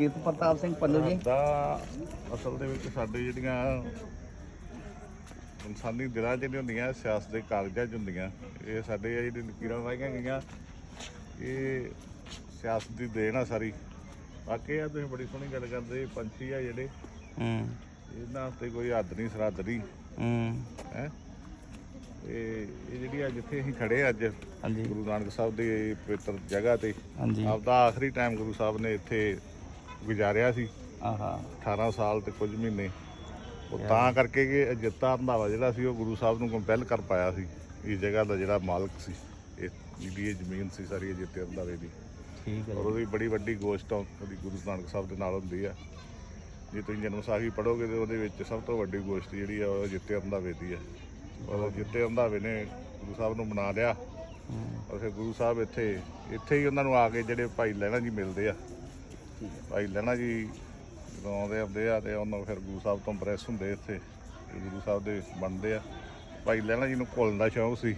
ਕੀਰਤ ਪ੍ਰਤਾਪ ਸਿੰਘ ਪੰਨੂ ਜੀ। ਦਾ ਅਸਲ ਦੇ ਵਿੱਚ ਸਾਡੇ ਜਿਹੜੀਆਂ ਇਨਸਾਨੀ ਦਿਲਾਂ 'ਚ ਨਹੀਂ ਹੁੰਦੀਆਂ ਸਿਆਸਤ ਦੇ ਕਾਗਜ਼ਾਂ 'ਚ ਹੁੰਦੀਆਂ ਇਹ ਸਾਡੇ ਜਿਹੜੀ ਲਕੀਰਾਂ ਵਾਹੀਆਂ ਗਈਆਂ ਇਹ ਸਿਆਸਤ ਦੀ ਦੇਣ ਆ ਸਾਰੀ। ਬਾਕੀ ਆ ਤੁਸੀਂ ਬੜੀ ਸੋਹਣੀ ਗੱਲ ਕਰਦੇ ਪੰਛੀ ਆ ਜਿਹੜੇ ਹੂੰ। ਇਹਨਾਂ ਉੱਤੇ ਕੋਈ ਹੱਦ ਨਹੀਂ ਸਰਹੱਦ ਨਹੀਂ। ਹੂੰ। ਹੈ? ਇਹ ਇਹ ਜਿਹੜੀ ਆ ਜਿੱਥੇ ਅਸੀਂ ਖੜੇ ਅੱਜ ਹਾਂਜੀ। ਗੁਰੂ ਨਾਨਕ ਸਾਹਿਬ ਦੀ ਪਵਿੱਤਰ ਜਗ੍ਹਾ ਤੇ ਆਪਦਾ ਆਖਰੀ ਟਾਈਮ ਗੁਰੂ ਸਾਹਿਬ ਨੇ ਇੱਥੇ ਗੁਜ਼ਾਰਿਆ ਸੀ। ਆਹਾ। 18 ਸਾਲ ਤੇ ਕੁਝ ਮਹੀਨੇ। ਉਹ ਤਾਂ ਕਰਕੇ ਕਿ ਅਜਿੱਤਾ ਰੰਧਾਵਾ ਜਿਹੜਾ ਸੀ ਉਹ ਗੁਰੂ ਸਾਹਿਬ ਨੂੰ ਕੰਪੈਲ ਕਰ ਪਾਇਆ ਸੀ। ਇਸ ਜਗ੍ਹਾ ਦਾ ਜਿਹੜਾ ਮਾਲਕ ਸੀ ਇਹ ਜਿਹੜੀ ਇਹ ਜ਼ਮੀਨ ਸੀ ਸਾਰੀ ਅਜਿੱਤੇ ਰੰਧਾਵੇ ਦੀ। ਠੀਕ ਹੈ ਔਰ ਉਹਦੀ ਬੜੀ ਵੱਡੀ ਗੋਸ਼ਟ ਉਹਦੀ ਗੁਰੂ ਨਾਨਕ ਸਾਹਿਬ ਦੇ ਨਾਲ ਹੁੰਦੀ ਆ। ਜੇ ਤੁਸੀਂ ਜਨਮ ਸਾਖੀ ਪੜੋਗੇ ਤੇ ਉਹਦੇ ਵਿੱਚ ਸਭ ਤੋਂ ਵੱਡੀ ਗੋਸ਼ਟ ਜਿਹੜੀ ਆ ਉਹ ਅਜਿੱਤੇ ਰੰਧਾਵੇ ਦੀ ਆ। ਔਰ ਅਜਿੱਤੇ ਰੰਧਾਵੇ ਨੇ ਗੁਰੂ ਸਾਹਿਬ ਨੂੰ ਬਣਾ ਲਿਆ। ਔਰ ਫਿਰ ਗੁਰੂ ਸਾਹਿਬ ਇੱਥੇ ਇੱਥੇ ਹੀ ਉਹਨਾਂ ਨੂੰ ਆ ਕੇ ਜਿਹੜੇ ਭਾਈ ਲਹਿਣਾ ਜੀ ਮਿਲਦੇ ਆ। ਭਾਈ ਲਹਿਣਾ ਜੀ ਜਦੋਂ ਆਉਂਦੇ ਆਉਂਦੇ ਆ ਤੇ ਉਹਨਾਂ ਫਿਰ ਗੁਰੂ ਸਾਹਿਬ ਤੋਂ ਪ੍ਰੈਸ ਹੁੰਦੇ ਇੱਥੇ ਤੇ ਗੁਰੂ ਸਾਹਿਬ ਦੇ ਬਣਦੇ ਆ। ਭਾਈ ਲਹਿਣਾ ਜੀ ਨੂੰ ਘੁਲਣ ਦਾ ਸ਼ੌਂਕ ਸੀ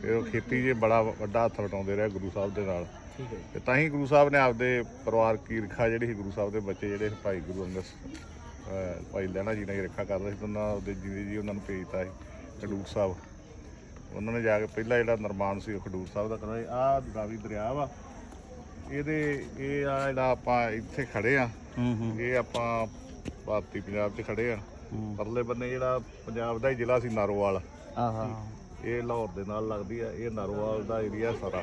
ਫਿਰ ਉਹ ਖੇਤੀ 'ਚ ਬੜਾ ਵੱਡਾ ਹੱਥ ਵਟਾਉਂਦੇ ਰਹੇ ਗੁਰੂ ਸਾਹਿਬ ਦੇ ਨਾਲ। ਠੀਕ ਹੈ ਤੇ ਤਾਂ ਹੀ ਗੁਰੂ ਸਾਹਿਬ ਨੇ ਆਪਦੇ ਪਰਿਵਾਰ ਕੀ ਰਖਾ ਜਿਹੜੀ ਗੁਰੂ ਸਾਹਿਬ ਦੇ ਬੱਚੇ ਜਿਹੜੇ ਭਾਈ ਗੁਰੂ ਅੰਗਦ ਭਾਈ ਲਹਿਣਾ ਜੀ ਨੇ ਰੱਖਾ ਕਰਦੇ ਸੀ ਉਹਨਾਂ ਉਹਦੇ ਜਿਵੇਂ ਜੀ ਉਹਨਾਂ ਨੂੰ ਭੇਜਤਾ ਸੀ ਖਡੂਰ ਸਾਹਿਬ। ਉਹਨਾਂ ਨੇ ਜਾ ਕੇ ਪਹਿਲਾ ਜਿਹੜਾ ਨਿਰਮਾਣ ਸੀ ਉਹ ਖਡੂਰ ਸਾਹਿਬ ਦਾ ਕਰਾਇਆ। ਆ ਗਾਵੀ ਦਰਿਆ ਵਾ ਇਹਦੇ ਇਹ ਆ ਜਿਹੜਾ ਆਪਾਂ ਇੱਥੇ ਖੜੇ ਆ ਹੂੰ ਹੂੰ। ਇਹ ਆਪਾਂ ਭਾਰਤੀ ਪੰਜਾਬ 'ਚ ਖੜੇ ਆ। ਪਰਲੇ ਬੰਨੇ ਜਿਹੜਾ ਪੰਜਾਬ ਦਾ ਹੀ ਜ਼ਿਲ੍ਹਾ ਸੀ ਨਾਰੋਵਾਲ। ਆਹਾ। ਇਹ ਲਾਹੌਰ ਦੇ ਨਾਲ ਲੱਗਦੀ ਆ ਇਹ ਨਾਰੋਵਾਲ ਦਾ ਏਰੀਆ ਸਾਰਾ।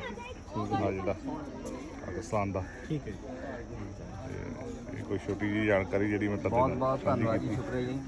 ਆ ਜਿਹੜਾ ਪਾਕਿਸਤਾਨ ਦਾ। ਠੀਕ ਹੈ ਇਹ ਕੋਈ ਛੋਟੀ ਜਿਹੀ ਜਾਣਕਾਰੀ ਜਿਹੜੀ ਮੈਂ ਬਹੁਤ ਤੁਹਾਡੇ ਨਾਲ ਬਹੁਤ ਧੰਨਵਾਦ ਜੀ ਸ਼ੁਕਰੀਆ ਜੀ।